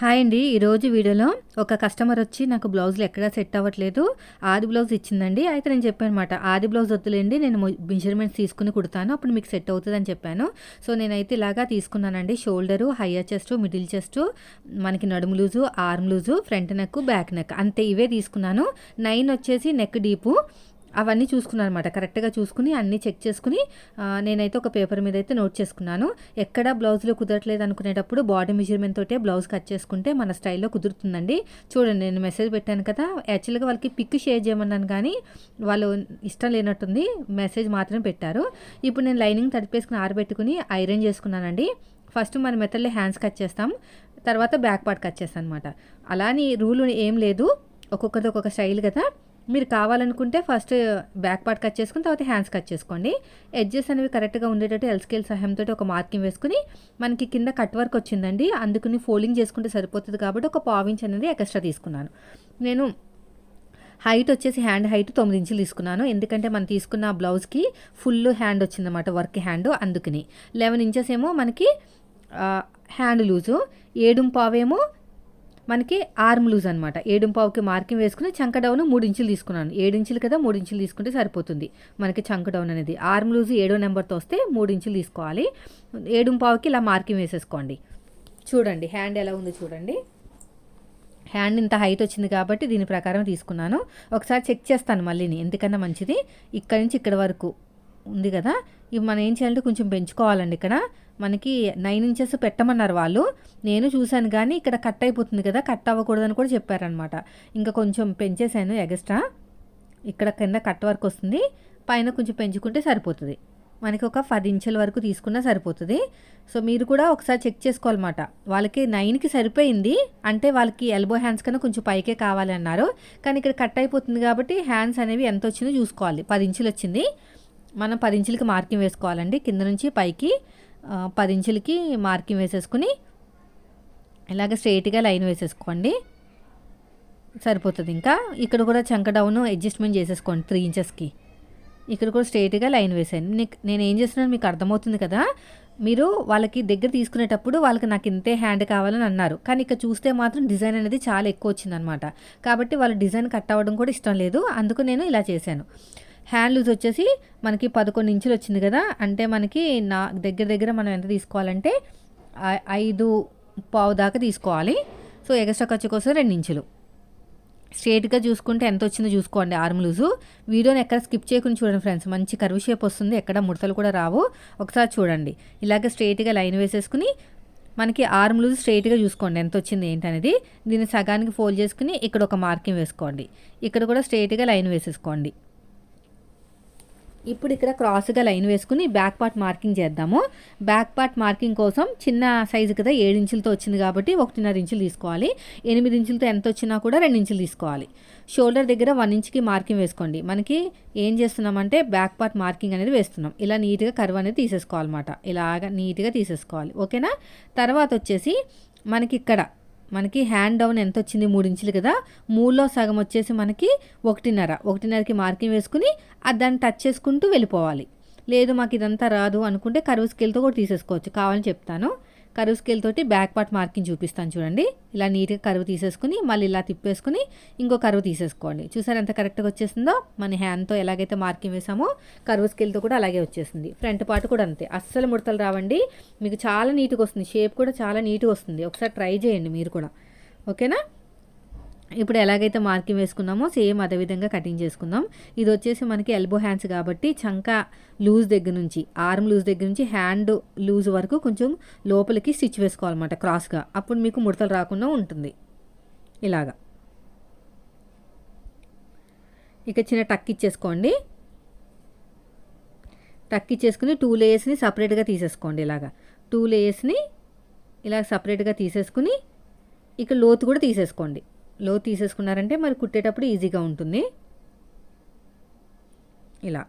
Hi అండి. ఈరోజు వీడియోలో ఒక కస్టమర్ వచ్చి నాకు బ్లౌజులు ఎక్కడా సెట్ అవ్వట్లేదు. ఆది బ్లౌజ్ ఇచ్చిందండి. అయితే నేను చెప్పాను అనమాట ఆది బ్లౌజ్ వద్దులేండి నేను మెజర్మెంట్స్ తీసుకుని కుడతాను అప్పుడు మీకు సెట్ అవుతుందని చెప్పాను. సో నేనైతే ఇలాగా తీసుకున్నానండి. Shoulder higher chest middle chest మనకి నడుము loose arm loose front neck back neck అంతే ఇవే తీసుకున్నాను. నైన్ వచ్చేసి నెక్ డీపు అవన్నీ చూసుకున్నాను అనమాట కరెక్ట్గా చూసుకుని అన్నీ చెక్ చేసుకుని నేనైతే ఒక పేపర్ మీద అయితే నోట్ చేసుకున్నాను. ఎక్కడ బ్లౌజ్లో కుదరట్లేదు అనుకునేటప్పుడు బాడీ మెజర్మెంట్ తోటే బ్లౌజ్ కట్ చేసుకుంటే మన స్టైల్లో కుదురుతుందండి. చూడండి నేను మెసేజ్ పెట్టాను కదా యాక్చువల్గా వాళ్ళకి పిక్ షేర్ చేయమన్నాను కానీ వాళ్ళు ఇష్టం లేనట్టుంది మెసేజ్ మాత్రం పెట్టారు. ఇప్పుడు నేను లైనింగ్ తడిపేసుకుని ఆరబెట్టుకుని ఐరన్ చేసుకున్నానండి. ఫస్ట్ మన మెథడ్లో హ్యాండ్స్ కట్ చేస్తాం తర్వాత బ్యాక్ పార్ట్ కట్ చేస్తాం అనమాట అలాని రూల్ ఏం లేదు ఒక్కొక్కరిది ఒక్కొక్క స్టైల్ కదా. మీరు కావాలనుకుంటే ఫస్ట్ బ్యాక్ పార్ట్ కట్ చేసుకుని తర్వాత హ్యాండ్స్ కట్ చేసుకోండి. ఎడ్జెస్ అనేవి కరెక్ట్గా ఉండేటట్టు ఎల్ స్కేల్ సహాయంతో ఒక మార్కింగ్ వేసుకుని మనకి కింద కట్ వర్క్ వచ్చిందండి. అందుకని ఫోల్డింగ్ చేసుకుంటే సరిపోతుంది కాబట్టి ఒక పావించ్ అనేది ఎక్స్ట్రా తీసుకున్నాను. నేను హైట్ వచ్చేసి హ్యాండ్ హైట్ తొమ్మిది ఇంచులు తీసుకున్నాను. ఎందుకంటే మనం తీసుకున్న బ్లౌజ్కి ఫుల్ హ్యాండ్ వచ్చిందన్నమాట వర్క్ హ్యాండ్ అందుకని. లెవెన్ ఇంచెస్ ఏమో మనకి హ్యాండ్ లూజు. ఏడుం పావేమో మనకి ఆర్మ్ లూజ్ అనమాట ఏడుంపావుకి మార్కింగ్ వేసుకుని చంక డౌన్ మూడు ఇంచులు తీసుకున్నాను. ఏడించులు కదా మూడు ఇంచులు తీసుకుంటే సరిపోతుంది. మనకి చంక డౌన్ అనేది. ఆర్మ్ లూజ్ ఏడో నెంబర్తో వస్తే మూడు ఇంచులు తీసుకోవాలి ఏడుంపావుకి ఇలా మార్కింగ్ వేసేసుకోండి. చూడండి హ్యాండ్ ఎలా ఉందో చూడండి. హ్యాండ్ ఇంత హైట్ వచ్చింది కాబట్టి దీని ప్రకారం తీసుకున్నాను. ఒకసారి చెక్ చేస్తాను మళ్ళీని. ఎందుకన్నా మంచిది? ఇక్కడ నుంచి ఇక్కడ వరకు ఉంది కదా? ఇవి మనం ఏం చేయాలంటే కొంచెం పెంచుకోవాలండి ఇక్కడ. మనకి నైన్ ఇంచెస్ పెట్టమన్నారు వాళ్ళు. నేను చూశాను కానీ ఇక్కడ కట్ అయిపోతుంది కదా కట్ అవ్వకూడదని కూడా చెప్పారనమాట ఇంకా కొంచెం పెంచేశాను ఎగస్ట్రా ఇక్కడ కింద కట్ వర్క్ వస్తుంది. పైన కొంచెం పెంచుకుంటే సరిపోతుంది. మనకి ఒక పది ఇంచుల వరకు తీసుకున్నా సరిపోతుంది. సో మీరు కూడా ఒకసారి చెక్ చేసుకోవాలన్నమాట. వాళ్ళకి నైన్కి సరిపోయింది. అంటే వాళ్ళకి ఎల్బో హ్యాండ్స్ కన్నా కొంచెం పైకే కావాలి అన్నారు. కానీ ఇక్కడ కట్ అయిపోతుంది కాబట్టి హ్యాండ్స్ అనేవి ఎంత వచ్చిందో చూసుకోవాలి. పది ఇంచులు వచ్చింది. మనం పది ఇంచులకి మార్కింగ్ వేసుకోవాలండి. కింద నుంచి పైకి. పది ఇంచులకి మార్కింగ్ వేసేసుకుని ఇలాగ స్ట్రైట్గా లైన్ వేసేసుకోండి. సరిపోతుంది ఇంకా. ఇక్కడ కూడా చంక డౌన్ అడ్జస్ట్మెంట్ చేసేసుకోండి త్రీ ఇంచెస్కి. ఇక్కడ కూడా స్ట్రైట్గా లైన్ వేసాను నీకు నేను ఏం చేస్తున్నాను మీకు అర్థమవుతుంది కదా? మీరు వాళ్ళకి దగ్గర తీసుకునేటప్పుడు వాళ్ళకి నాకు ఇంతే హ్యాండ్ కావాలని అన్నారు. కానీ ఇక్కడ చూస్తే మాత్రం డిజైన్ అనేది చాలా ఎక్కువ వచ్చిందనమాట. కాబట్టి వాళ్ళ డిజైన్ కట్ అవ్వడం కూడా ఇష్టం లేదు. అందుకు నేను ఇలా చేశాను. హ్యాండ్ లూజ్ వచ్చేసి మనకి పదకొండు ఇంచులు వచ్చింది కదా అంటే మనకి నా దగ్గర దగ్గర మనం ఎంత తీసుకోవాలంటే ఐదు పావు దాకా తీసుకోవాలి. సో ఎగస్ట్రా ఖర్చు కోసం రెండు ఇంచులు. స్ట్రేట్గా చూసుకుంటే ఎంత వచ్చిందో చూసుకోండి ఆర్మ్ లూజు. వీడియోని ఎక్కడ స్కిప్ చేయకుండా చూడండి ఫ్రెండ్స్ మంచి కరువు షేప్ వస్తుంది ఎక్కడ ముడతలు కూడా రావు. ఒకసారి చూడండి. ఇలాగ స్ట్రేట్గా లైన్ వేసేసుకుని మనకి ఆర్మ్ లూజ్ స్ట్రైట్గా చూసుకోండి ఎంత వచ్చింది ఏంటనేది దీన్ని సగానికి ఫోల్డ్ చేసుకుని ఇక్కడ ఒక మార్కింగ్ వేసుకోండి. ఇక్కడ కూడా స్ట్రైట్గా లైన్ వేసేసుకోండి. ఇప్పుడు ఇక్కడ క్రాస్గా లైన్ వేసుకుని బ్యాక్ పార్ట్ మార్కింగ్ చేద్దాము. బ్యాక్ పార్ట్ మార్కింగ్ కోసం చిన్న సైజు కదా ఏడు ఇంచులతో వచ్చింది కాబట్టి ఒకటిన్నర ఇంచులు తీసుకోవాలి. ఎనిమిది ఇంచులతో ఎంత వచ్చినా కూడా రెండు ఇంచులు తీసుకోవాలి. షోల్డర్ దగ్గర వన్ ఇంచ్కి మార్కింగ్ వేసుకోండి. మనకి ఏం చేస్తున్నామంటే బ్యాక్ పార్ట్ మార్కింగ్ అనేది వేస్తున్నాం. ఇలా నీట్గా కర్వ్ అనేది తీసేసుకోవాలన్నమాట. ఇలాగ నీట్గా తీసేసుకోవాలి. ఓకేనా? తర్వాత వచ్చేసి మనకి ఇక్కడ మనకి హ్యాండ్ డౌన్ ఎంత వచ్చింది మూడు ఇంచులు కదా? మూడులో సగం వచ్చేసి మనకి ఒకటిన్నర. ఒకటిన్నరకి మార్కింగ్ వేసుకుని దాన్ని టచ్ చేసుకుంటూ వెళ్ళిపోవాలి. లేదు మాకు ఇదంతా రాదు అనుకుంటే కరువు స్కేల్తో కూడా తీసేసుకోవచ్చు. కావాలని చెప్తాను. కరువు స్కేల్ తోటి బ్యాక్ పార్ట్ మార్కింగ్ చూపిస్తాను చూడండి. ఇలా నీట్గా కరువు తీసేసుకుని మళ్ళీ ఇలా తిప్పేసుకుని ఇంకో కరువు తీసేసుకోండి. చూసారు ఎంత కరెక్ట్గా వచ్చేసిందో? మన హ్యాండ్తో ఎలాగైతే మార్కింగ్ వేసామో కరువు స్కేల్తో కూడా అలాగే వచ్చేసింది. ఫ్రంట్ పార్ట్ కూడా అంతే. అస్సలు ముడతలు రావండి. మీకు చాలా నీట్గా వస్తుంది. షేప్ కూడా చాలా నీట్గా వస్తుంది. ఒకసారి ట్రై చేయండి మీరు కూడా. ఓకేనా ఇప్పుడు ఎలాగైతే మార్కింగ్ వేసుకున్నామో సేమ్ అదే విధంగా కటింగ్ చేసుకుందాం. ఇది వచ్చేసి మనకి ఎల్బో హ్యాండ్స్ కాబట్టి చంక లూజ్ దగ్గర నుంచి ఆర్మ్ లూజ్ దగ్గర నుంచి హ్యాండ్ లూజ్ వరకు కొంచెం లోపలికి స్టిచ్ వేసుకోవాలన్నమాట క్రాస్గా అప్పుడు మీకు ముడతలు రాకుండా ఉంటుంది. ఇలాగా. ఇక చిన్న టక్ ఇచ్చేసుకోండి. టక్ ఇచ్చేసుకుని టూ లేయర్స్ని సపరేట్గా తీసేసుకోండి ఇలాగా. టూ లేయర్స్ని ఇలా సపరేట్గా తీసేసుకుని ఇక లోతు కూడా తీసేసుకోండి. లో తీసేసుకున్నారంటే మరి కుట్టేటప్పుడు ఈజీగా ఉంటుంది. ఇలా.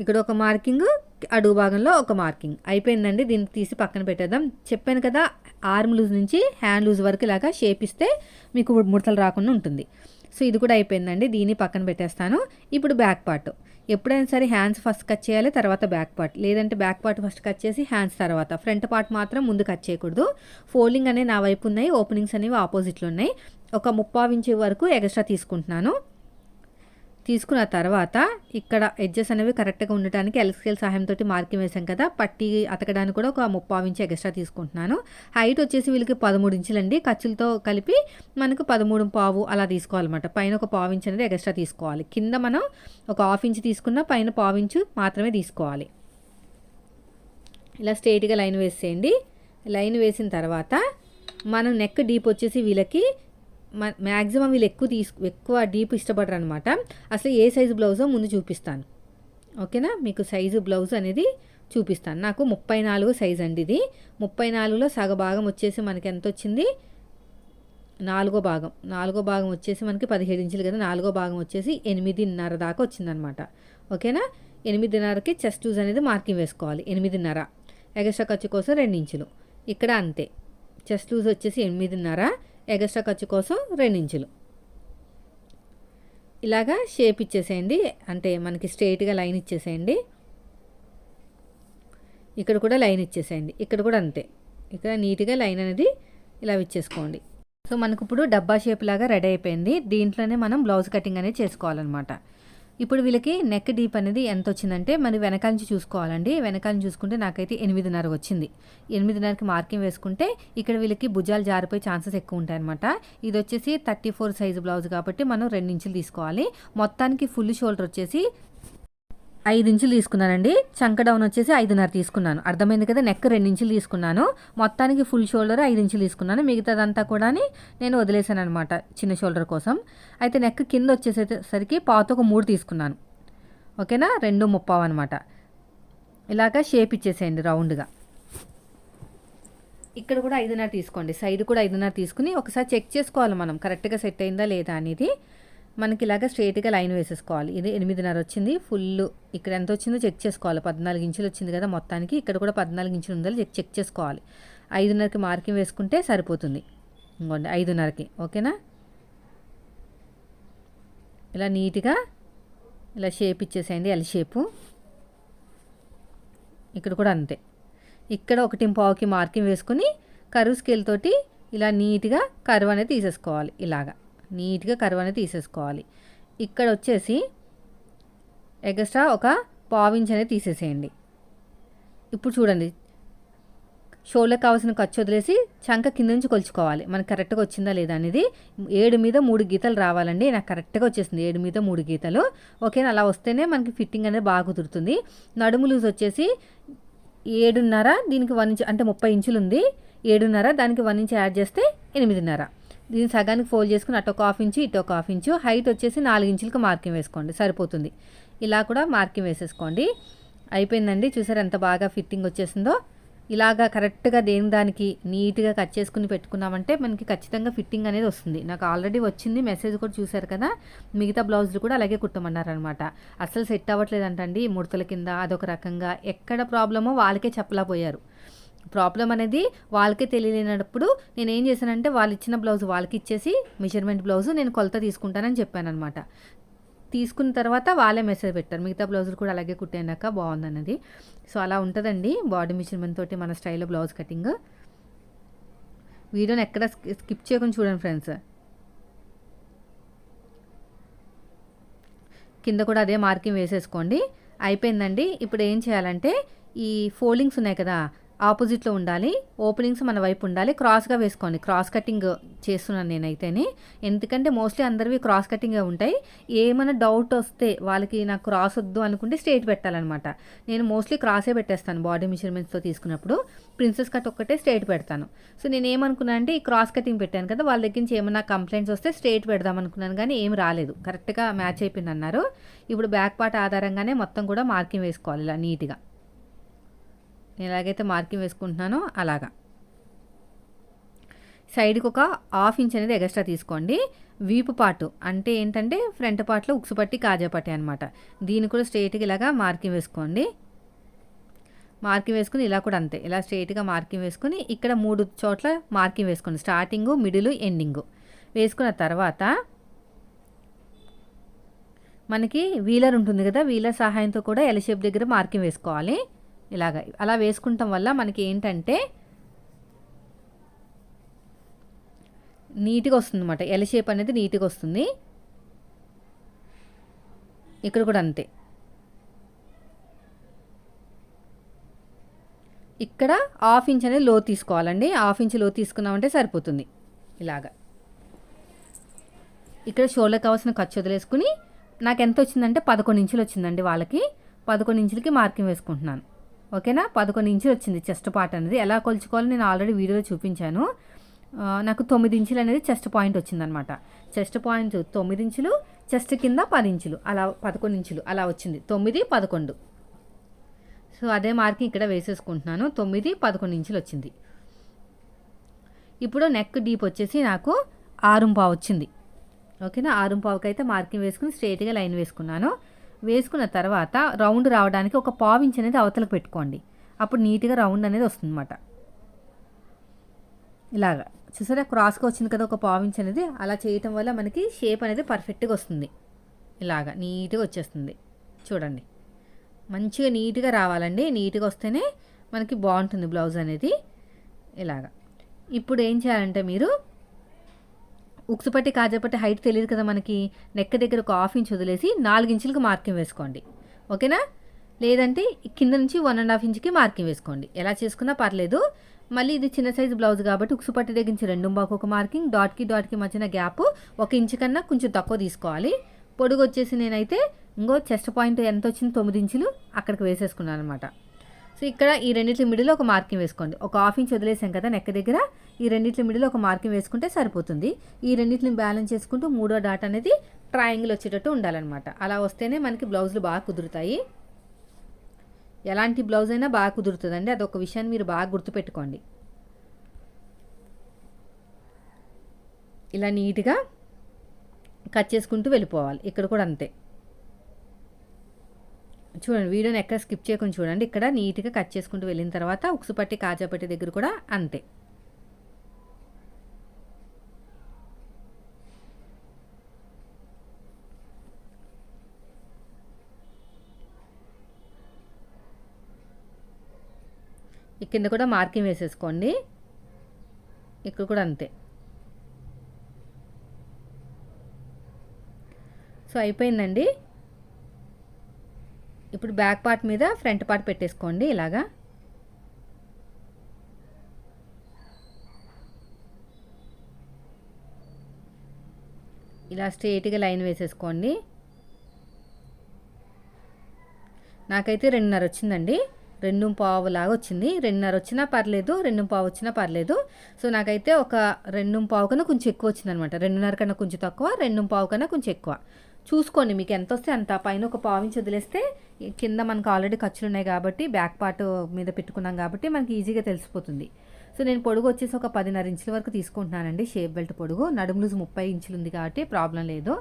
ఇక్కడ ఒక మార్కింగ్ అడుగు భాగంలో ఒక మార్కింగ్. అయిపోయిందండి దీన్ని తీసి పక్కన పెట్టేద్దాం. చెప్పాను కదా ఆర్మ్ లూజ్ నుంచి హ్యాండ్ లూజ్ వరకు ఇలాగా షేప్ ఇస్తే మీకు ముడతలు రాకుండా ఉంటుంది. సో ఇది కూడా అయిపోయిందండి. దీన్ని పక్కన పెట్టేస్తాను. ఇప్పుడు బ్యాక్ పార్ట్. ఎప్పుడైనా సరే హ్యాండ్స్ ఫస్ట్ కట్ చేయాలి తర్వాత బ్యాక్ పార్ట్. లేదంటే బ్యాక్ పార్ట్ ఫస్ట్ కట్ చేసి హ్యాండ్స్ తర్వాత. ఫ్రంట్ పార్ట్ మాత్రం ముందు కట్ చేయకూడదు. ఫోల్డింగ్ అనేవి నా వైపు ఉన్నాయి ఓపెనింగ్స్ అనేవి ఆపోజిట్లో ఉన్నాయి. ఒక ముప్పావు వరకు ఎక్స్ట్రా తీసుకుంటున్నాను. తీసుకున్న తర్వాత ఇక్కడ ఎడ్జెస్ అనేవి కరెక్ట్గా ఉండటానికి ఎలక్ట్రికల్ సహాయంతో మార్కింగ్ వేసాం కదా. పట్టి అతకడానికి కూడా ఒక ముప్పావు ఇంచు ఎక్స్ట్రా తీసుకుంటున్నాను. హైట్ వచ్చేసి వీళ్ళకి పదమూడు ఇంచులండి. ఖర్చులతో కలిపి మనకు పదమూడు పావు అలా తీసుకోవాలన్నమాట. పైన ఒక పావు ఇంచు అనేది ఎక్స్ట్రా తీసుకోవాలి. కింద మనం ఒక హాఫ్ ఇంచు తీసుకున్న పైన పావు ఇంచు మాత్రమే తీసుకోవాలి. ఇలా స్ట్రైట్గా లైన్ వేసేయండి. లైన్ వేసిన తర్వాత మనం నెక్ డీప్ వచ్చేసి వీళ్ళకి మ్యాక్సిమం వీళ్ళు ఎక్కువ తీసుకు ఎక్కువ డీప్ ఇష్టపడరు అనమాట అసలు ఏ సైజు బ్లౌజో ముందు చూపిస్తాను. ఓకేనా? మీకు సైజు బ్లౌజ్ అనేది చూపిస్తాను. నాకు ముప్పై నాలుగు సైజ్ అండి ఇది. ముప్పై నాలుగులో సగ భాగం వచ్చేసి మనకి ఎంత వచ్చింది? నాలుగో భాగం. నాలుగో భాగం వచ్చేసి మనకి పదిహేడు ఇంచులు కదా. నాలుగో భాగం వచ్చేసి ఎనిమిదిన్నర దాకా వచ్చిందనమాట ఓకేనా? ఎనిమిదిన్నరకి చెస్ట్ లూజ్ అనేది మార్కింగ్ వేసుకోవాలి. ఎనిమిదిన్నర. ఎగస్ట్రా ఖర్చు కోసం రెండు ఇంచులు. ఇక్కడ అంతే. చెస్ట్ లూజ్ వచ్చేసి ఎనిమిదిన్నర. ఎగస్ట్రా ఖర్చు కోసం రెండు ఇంచులు. ఇలాగా షేప్ ఇచ్చేసేయండి. అంటే మనకి స్ట్రైట్గా లైన్ ఇచ్చేసేయండి. ఇక్కడ కూడా లైన్ ఇచ్చేసేయండి. ఇక్కడ కూడా అంతే. ఇక్కడ నీట్గా లైన్ అనేది ఇలా ఇచ్చేసుకోండి సో మనకు ఇప్పుడు డబ్బా షేప్ లాగా రెడీ అయిపోయింది. దీంట్లోనే మనం బ్లౌజ్ కటింగ్ అనేది చేసుకోవాలన్నమాట. ఇప్పుడు వీళ్ళకి నెక్ డీప్ అనేది ఎంత వచ్చిందంటే మరి వెనకాల నుంచి చూసుకోవాలండి. వెనకాల నుంచి చూసుకుంటే నాకైతే ఎనిమిదిన్నర వచ్చింది. ఎనిమిదిన్నరకి మార్కింగ్ వేసుకుంటే ఇక్కడ వీళ్ళకి భుజాలు జారిపోయే ఛాన్సెస్ ఎక్కువ ఉంటాయి అనమాట ఇది వచ్చేసి థర్టీ ఫోర్ సైజు బ్లౌజ్ కాబట్టి మనం రెండు ఇంచులు తీసుకోవాలి. మొత్తానికి ఫుల్ షోల్డర్ వచ్చేసి ఐదు ఇంచులు తీసుకున్నానండి. చంక డౌన్ వచ్చేసి ఐదున్నర తీసుకున్నాను. అర్థమైంది కదా? నెక్ రెండు ఇంచులు తీసుకున్నాను. మొత్తానికి ఫుల్ షోల్డర్ ఐదు ఇంచులు తీసుకున్నాను. మిగతాదంతా కూడా నేను వదిలేసాను అనమాట చిన్న షోల్డర్ కోసం. అయితే నెక్ కింద వచ్చేసరికి పాత ఒక మూడు తీసుకున్నాను. ఓకేనా? రెండు ముప్పావు అనమాట ఇలాగ షేప్ ఇచ్చేసేయండి రౌండ్గా. ఇక్కడ కూడా ఐదున్నర తీసుకోండి. సైడ్ కూడా ఐదున్నర తీసుకుని ఒకసారి చెక్ చేసుకోవాలి మనం. కరెక్ట్గా సెట్ అయిందా లేదా అనేది. మనకి ఇలాగ స్ట్రైట్గా లైన్ వేసేసుకోవాలి. ఇది ఎనిమిదిన్నర వచ్చింది. ఫుల్ ఇక్కడ ఎంత వచ్చిందో చెక్ చేసుకోవాలి. పద్నాలుగు ఇంచులు వచ్చింది కదా మొత్తానికి. ఇక్కడ కూడా పద్నాలుగు ఇంచులు ఉందో చెక్ చెక్ చేసుకోవాలి. ఐదున్నరకి మార్కింగ్ వేసుకుంటే సరిపోతుంది. ఇంకోండి ఐదున్నరకి. ఓకేనా? ఇలా నీట్గా ఇలా షేప్ ఇచ్చేసేయండి. L shape. ఇక్కడ కూడా అంతే. ఇక్కడ ఒకటి పావుకి మార్కింగ్ వేసుకుని కరువు స్కేల్ తోటి ఇలా నీట్గా కరువు అనేది తీసేసుకోవాలి. ఇలాగా. నీట్గా కరువు అనేది తీసేసుకోవాలి. ఇక్కడ వచ్చేసి ఎగస్ట్రా ఒక పావించ్ అనేది తీసేసేయండి. ఇప్పుడు చూడండి. షోలకు కావాల్సిన ఖర్చు వదిలేసి చంక కింద నుంచి కొలుచుకోవాలి. మనకు కరెక్ట్గా వచ్చిందా లేదా అనేది ఏడు మీద మూడు గీతలు రావాలండి. నాకు కరెక్ట్గా వచ్చేసింది ఏడు మీద మూడు గీతలు. ఓకేనా? అలా వస్తేనే మనకి ఫిట్టింగ్ అనేది బాగా కుదురుతుంది. నడుము లూజ్ వచ్చేసి ఏడున్నర దీనికి వన్ ఇంచ్ అంటే ముప్పై ఇంచులు ఉంది. ఏడున్నర దానికి వన్ ఇంచ్ యాడ్ చేస్తే ఎనిమిదిన్నర. దీన్ని సగానికి ఫోల్డ్ చేసుకుని అటు ఒక హాఫ్ ఇంచు ఇటు ఒక హాఫ్ ఇంచు. హైట్ వచ్చేసి నాలుగు ఇంచులకు మార్కింగ్ వేసుకోండి. సరిపోతుంది. ఇలా కూడా మార్కింగ్ వేసేసుకోండి. అయిపోయిందండి. చూసారు ఎంత బాగా ఫిట్టింగ్ వచ్చేసిందో. ఇలాగా కరెక్ట్గా దేని దానికి నీట్గా కట్ చేసుకుని పెట్టుకున్నామంటే మనకి ఖచ్చితంగా ఫిట్టింగ్ అనేది వస్తుంది. నాకు ఆల్రెడీ వచ్చింది మెసేజ్ కూడా చూశారు కదా. మిగతా బ్లౌజులు కూడా అలాగే కుట్టమన్నారనమాట. అసలు సెట్ అవ్వట్లేదంటండి. ముడతల కింద అదొక రకంగా ఎక్కడ ప్రాబ్లమో వాళ్ళకే చెప్పలేకపోయారు. ప్రాబ్లం అనేది వాళ్ళకే తెలియలేనప్పుడు నేను ఏం చేశానంటే వాళ్ళు ఇచ్చిన బ్లౌజ్ వాళ్ళకి ఇచ్చేసి మెజర్మెంట్ బ్లౌజ్ నేను కొలత తీసుకుంటానని చెప్పాను అనమాట తీసుకున్న తర్వాత వాళ్ళే మెసేజ్ పెట్టారు. మిగతా బ్లౌజులు కూడా అలాగే కుట్టాక బాగుందన్నది. సో అలా ఉంటుందండి బాడీ మెజర్మెంట్ తోటి మన స్టైల్లో బ్లౌజ్ కటింగ్. వీడియోని ఎక్కడ స్కిప్ చేయకుండా చూడండి ఫ్రెండ్స్. కింద కూడా అదే మార్కింగ్ వేసేసుకోండి. అయిపోయిందండి. ఇప్పుడు ఏం చేయాలంటే ఈ ఫోల్డింగ్స్ ఉన్నాయి కదా ఆపోజిట్లో ఉండాలి. ఓపెనింగ్స్ మన వైపు ఉండాలి. క్రాస్గా వేసుకోండి. క్రాస్ కటింగ్ చేస్తున్నాను నేనైతేనే. ఎందుకంటే మోస్ట్లీ అందరివి క్రాస్ కటింగే ఉంటాయి. ఏమైనా డౌట్ వస్తే వాళ్ళకి నాకు క్రాస్ వద్దు అనుకుంటే స్ట్రేట్ పెట్టాలన్నమాట. నేను మోస్ట్లీ క్రాసే పెట్టేస్తాను బాడీ మెజర్మెంట్స్తో తీసుకున్నప్పుడు. ప్రిన్సెస్ కట్ ఒక్కటే స్ట్రేట్ పెడతాను. సో నేను ఏమనుకున్నాను అంటే ఈ క్రాస్ కటింగ్ పెట్టాను కదా వాళ్ళ దగ్గర నుంచి ఏమైనా కంప్లైంట్స్ వస్తే స్ట్రేట్ పెడదాం అనుకున్నాను కానీ ఏం రాలేదు. కరెక్ట్గా మ్యాచ్ అయిపోయింది అన్నారు ఇప్పుడు బ్యాక్ పార్ట్ ఆధారంగానే మొత్తం కూడా మార్కింగ్ వేసుకోవాలి ఇలా నీట్గా. నేను ఎలాగైతే మార్కింగ్ వేసుకుంటున్నానో అలాగా. సైడ్కి ఒక హాఫ్ ఇంచ్ అనేది ఎక్స్ట్రా తీసుకోండి. వీపు పాటు అంటే ఏంటంటే ఫ్రంట్ పార్ట్లో ఉక్సు పట్టి కాజా పట్టి అనమాట దీన్ని కూడా స్ట్రైట్గా ఇలాగా మార్కింగ్ వేసుకోండి. మార్కింగ్ వేసుకుని ఇలా కూడా అంతే. ఇలా స్ట్రైట్గా మార్కింగ్ వేసుకుని ఇక్కడ మూడు చోట్ల మార్కింగ్ వేసుకోండి. స్టార్టింగు మిడిల్ ఎండింగు వేసుకున్న తర్వాత మనకి వీలర్ ఉంటుంది కదా వీలర్ సహాయంతో కూడా ఎల్ షేప్ దగ్గర మార్కింగ్ వేసుకోవాలి. ఇలాగ అలా వేసుకుంటాం వల్ల మనకి ఏంటంటే నీట్గా వస్తుంది అనమాట ఎల్ షేప్ అనేది నీట్గా వస్తుంది. ఇక్కడ కూడా అంతే. ఇక్కడ హాఫ్ ఇంచ్ అనేది లో తీసుకోవాలండి. హాఫ్ ఇంచ్లో తీసుకున్నామంటే సరిపోతుంది. ఇలాగా. ఇక్కడ షోల్డర్ కావాల్సిన ఖర్చు వదిలేసుకుని నాకు ఎంత వచ్చిందంటే పదకొండు ఇంచులు వచ్చిందండి వాళ్ళకి. పదకొండు ఇంచులకి మార్కింగ్ వేసుకుంటున్నాను. ఓకేనా? పదకొండు ఇంచులు వచ్చింది చెస్ట్ పార్ట్ అనేది. ఎలా కొలుచుకోవాలో నేను ఆల్రెడీ వీడియోలో చూపించాను. నాకు తొమ్మిది ఇంచులు అనేది చెస్ట్ పాయింట్ వచ్చిందనమాట. చెస్ట్ పాయింట్ తొమ్మిది ఇంచులు చెస్ట్ కింద పది ఇంచులు. అలా పదకొండు ఇంచులు. అలా వచ్చింది. తొమ్మిది పదకొండు. సో అదే మార్కింగ్ ఇక్కడ వేసేసుకుంటున్నాను. తొమ్మిది పదకొండు ఇంచులు వచ్చింది. ఇప్పుడు నెక్ డీప్ వచ్చేసి నాకు ఆరుంపావు వచ్చింది. ఓకేనా? ఆరుంపావుకి అయితే మార్కింగ్ వేసుకుని స్ట్రైట్గా లైన్ వేసుకున్నాను. వేసుకున్న తర్వాత రౌండ్ రావడానికి ఒక పావించి అనేది అవతలకు పెట్టుకోండి. అప్పుడు నీట్గా రౌండ్ అనేది వస్తుందన్నమాట. ఇలాగా. చూసారా? క్రాస్గా వచ్చింది కదా ఒక పావించి అనేది. అలా చేయటం వల్ల మనకి షేప్ అనేది పర్ఫెక్ట్గా వస్తుంది. ఇలాగా నీట్గా వచ్చేస్తుంది. చూడండి. మంచిగా నీట్గా రావాలండి. నీట్గా వస్తేనే మనకి బాగుంటుంది బ్లౌజ్ అనేది. ఇలాగా. ఇప్పుడు ఏం చేయాలంటే మీరు ఉక్సుపట్టి కాజపట్టి హైట్ తెలియదు కదా మనకి. నెక్క దగ్గర ఒక హాఫ్ ఇంచ్ వదిలేసి నాలుగించులకు మార్కింగ్ వేసుకోండి. ఓకేనా? లేదంటే కింద నుంచి వన్ అండ్ హాఫ్ ఇంచ్కి మార్కింగ్ వేసుకోండి. ఎలా చేసుకున్నా పర్లేదు. మళ్ళీ ఇది చిన్న సైజు బ్లౌజ్ కాబట్టి ఉక్సుపట్టి దగ్గర నుంచి రెండు బాకు ఒక మార్కింగ్ డాట్కి డాట్కి మధ్యన గ్యాప్ ఒక ఇంచు కన్నా కొంచెం తక్కువ తీసుకోవాలి. పొడుగు వచ్చేసి నేనైతే ఇంకో చెస్ట్ పాయింట్ ఎంత వచ్చింది? తొమ్మిది ఇంచులు అక్కడికి వేసేసుకున్నాను అనమాట సో ఇక్కడ ఈ రెండింటి మిడిలో ఒక మార్కింగ్ వేసుకోండి. ఒక హాఫ్ ఇంచ్ వదిలేసాం కదా నెక్క దగ్గర. ఈ రెండింటి మిడిల్ ఒక మార్కింగ్ వేసుకుంటే సరిపోతుంది. ఈ రెండింటిని బ్యాలెన్స్ చేసుకుంటూ మూడో డాట్ అనేది ట్రయాంగిల్ వచ్చేటట్టు ఉండాలన్నమాట. అలా వస్తేనే మనకి బ్లౌజులు బాగా కుదురుతాయి. ఎలాంటి బ్లౌజ్ అయినా బాగా కుదురుతుందండి. అదొక విషయాన్ని మీరు బాగా గుర్తుపెట్టుకోండి. ఇలా నీట్గా కట్ చేసుకుంటూ వెళ్ళిపోవాలి. ఇక్కడ కూడా అంతే. చూడండి వీడియోని ఎక్కడ స్కిప్ చేయకుండా చూడండి. ఇక్కడ నీట్గా కట్ చేసుకుంటూ వెళ్ళిన తర్వాత ఉక్సుపట్టి కాజాపట్టి దగ్గర కూడా అంతే. ఈ కింద కూడా మార్కింగ్ వేసేసుకోండి. ఇక్కడ కూడా అంతే. సో అయిపోయిందండి. ఇప్పుడు బ్యాక్ పార్ట్ మీద ఫ్రంట్ పార్ట్ పెట్టేసుకోండి ఇలాగా. ఇలా స్ట్రేట్గా లైన్ వేసేసుకోండి. నాకైతే రెండున్నర వచ్చిందండి. రెండు పావు లాగా వచ్చింది రెండున్నర వచ్చినా పర్లేదు రెండు పావు వచ్చినా పర్లేదు. సో నాకైతే ఒక రెండు పావు కన్నా కొంచెం ఎక్కువ వచ్చింది అనమాట రెండున్నర కన్నా కొంచెం తక్కువ రెండు పావు కన్నా కొంచెం ఎక్కువ. చూసుకోండి మీకు ఎంత వస్తే అంత. పైన ఒక పావుని వదిలేస్తే కింద మనకు ఆల్రెడీ ఖర్చులు ఉన్నాయి కాబట్టి బ్యాక్ పార్ట్ మీద పెట్టుకున్నాం కాబట్టి మనకి ఈజీగా తెలిసిపోతుంది. సో నేను పొడుగు వచ్చేసి ఒక పదిన్నర ఇంచుల వరకు తీసుకుంటున్నానండి. షేప్ బెల్ట్ పొడుగు. నడుము ముప్పై ఇంచులు ఉంది కాబట్టి ప్రాబ్లం లేదు.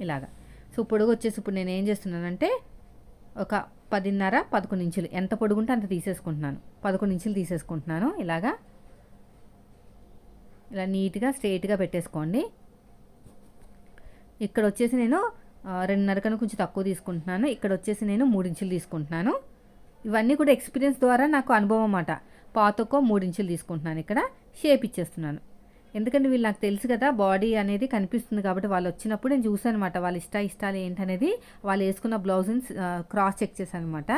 ఇలాగా. సో పొడుగు వచ్చేసి ఇప్పుడు నేను ఏం చేస్తున్నానంటే ఒక పదిన్నర పదకొండు ఇంచులు ఎంత పొడుగుంటే అంత తీసేసుకుంటున్నాను. పదకొండు ఇంచులు తీసేసుకుంటున్నాను. ఇలాగా. ఇలా నీట్గా స్ట్రైట్గా పెట్టేసుకోండి. ఇక్కడ వచ్చేసి నేను రెండున్నర కన్నా కొంచెం తక్కువ తీసుకుంటున్నాను. ఇక్కడ వచ్చేసి నేను మూడు ఇంచులు తీసుకుంటున్నాను. ఇవన్నీ కూడా ఎక్స్పీరియన్స్ ద్వారా నాకు అనుభవం అన్నమాట. పాతకో మూడు ఇంచులు తీసుకుంటున్నాను ఇక్కడ. షేప్ ఇచ్చేస్తున్నాను. ఎందుకంటే వీళ్ళు నాకు తెలుసు కదా బాడీ అనేది కనిపిస్తుంది కాబట్టి వాళ్ళు వచ్చినప్పుడు నేను చూసాను అనమాట వాళ్ళ ఇష్ట ఇష్టాలు ఏంటనేది వాళ్ళు వేసుకున్న బ్లౌజ్ని క్రాస్ చెక్ చేశాను అనమాట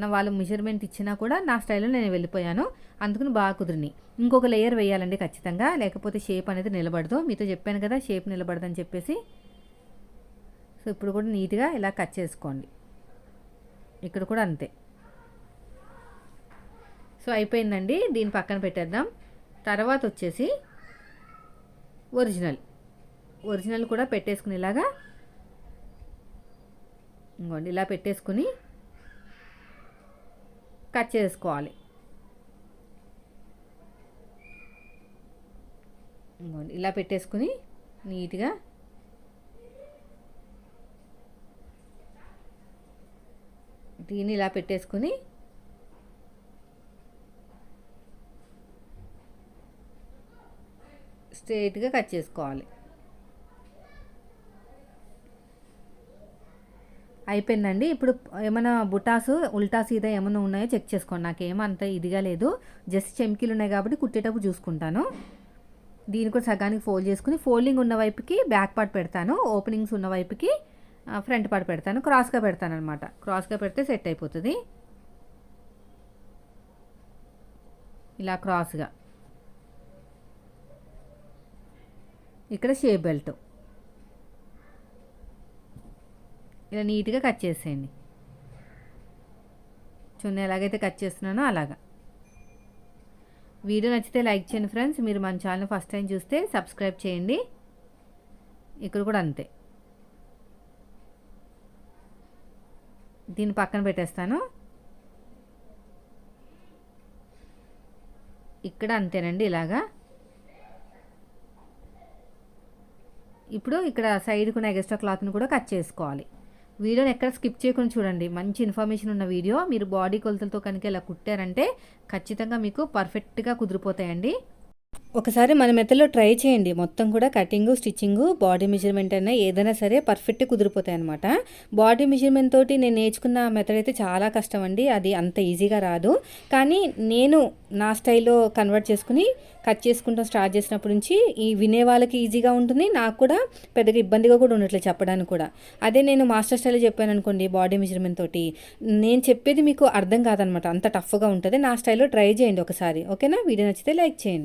నా వాళ్ళు మెజర్మెంట్ ఇచ్చినా కూడా నా స్టైల్లో నేను వెళ్ళిపోయాను. అందుకని బాగా కుదిరిని ఇంకొక లేయర్ వేయాలండి ఖచ్చితంగా. లేకపోతే షేప్ అనేది నిలబడదు. మీతో చెప్పాను కదా షేప్ నిలబడదని చెప్పేసి. సో ఇప్పుడు కూడా నీట్గా ఇలా కట్ చేసుకోండి. ఇక్కడ కూడా అంతే. సో అయిపోయిందండి. దీని పక్కన పెట్టేద్దాం. తర్వాత వచ్చేసి ఒరిజినల్. ఒరిజినల్ కూడా పెట్టేసుకునేలాగా ఇంకోండి ఇలా పెట్టేసుకుని కట్ చేసుకోవాలి. ఇంకోండి ఇలా పెట్టేసుకుని నీట్గా దీన్ని ఇలా పెట్టేసుకుని స్ట్రైట్గా కట్ చేసుకోవాలి. అయిపోయిందండి. ఇప్పుడు ఏమైనా బుటాసు ఉల్టా సీదా ఏమైనా ఉన్నాయో చెక్ చేసుకోండి. నాకేమో అంత ఇదిగా లేదు. జస్ట్ చెమ్కీలు ఉన్నాయి కాబట్టి కుట్టేటప్పుడు చూసుకుంటాను. దీన్ని కూడా సగానికి ఫోల్డ్ చేసుకుని ఫోల్డింగ్ ఉన్న వైపుకి బ్యాక్ పార్ట్ పెడతాను. ఓపెనింగ్స్ ఉన్న వైపుకి ఫ్రంట్ పార్ట్ పెడతాను. క్రాస్గా పెడతాను అనమాట క్రాస్గా పెడితే సెట్ అయిపోతుంది. ఇలా క్రాస్గా. ఇక్కడ షేప్ బెల్ట్ ఇలా నీట్గా కట్ చేసేయండి. చున్నీ ఎలాగైతే కట్ చేస్తున్నానో అలాగా. వీడియో నచ్చితే లైక్ చేయండి ఫ్రెండ్స్. మీరు మన ఛానల్ ఫస్ట్ టైం చూస్తే సబ్స్క్రైబ్ చేయండి. ఇక్కడ కూడా అంతే. దీన్ని పక్కన పెట్టేస్తాను. ఇక్కడ అంతేనండి ఇలాగా. ఇప్పుడు ఇక్కడ సైడ్కు ఉన్న ఎక్స్ట్రా క్లాత్ని కూడా కట్ చేసుకోవాలి. వీడియోని ఎక్కడ స్కిప్ చేయకుండా చూడండి. మంచి ఇన్ఫర్మేషన్ ఉన్న వీడియో మీరు బాడీ కొలతలతో కనుక ఇలా కుట్టారంటే ఖచ్చితంగా మీకు పర్ఫెక్ట్గా కుదిరిపోతాయండి. ఒకసారి మన మెథడ్లో ట్రై చేయండి. మొత్తం కూడా కటింగ్ స్టిచ్చింగ్ బాడీ మెజర్మెంట్ అయినా ఏదైనా సరే పర్ఫెక్ట్ కుదిరిపోతాయి అనమాట బాడీ మెజర్మెంట్ తోటి నేను నేర్చుకున్న మెథడ్ అయితే చాలా కష్టం అండి. అది అంత ఈజీగా రాదు. కానీ నేను నా స్టైల్లో కన్వర్ట్ చేసుకుని కట్ చేసుకుంటాం స్టార్ట్ చేసినప్పటి నుంచి ఈ వినే వాళ్ళకి ఈజీగా ఉంటుంది. నాకు కూడా పెద్దగా ఇబ్బందిగా కూడా ఉండట్లేదు చెప్పడానికి కూడా. అదే నేను మాస్టర్ స్టైల్లో చెప్పాను అనుకోండి బాడీ మెజర్మెంట్ తోటి. నేను చెప్పేది మీకు అర్థం కాదనమాట అంత టఫ్గా ఉంటుంది. నా స్టైల్లో ట్రై చేయండి ఒకసారి. ఓకేనా? వీడియో నచ్చితే లైక్ చేయండి.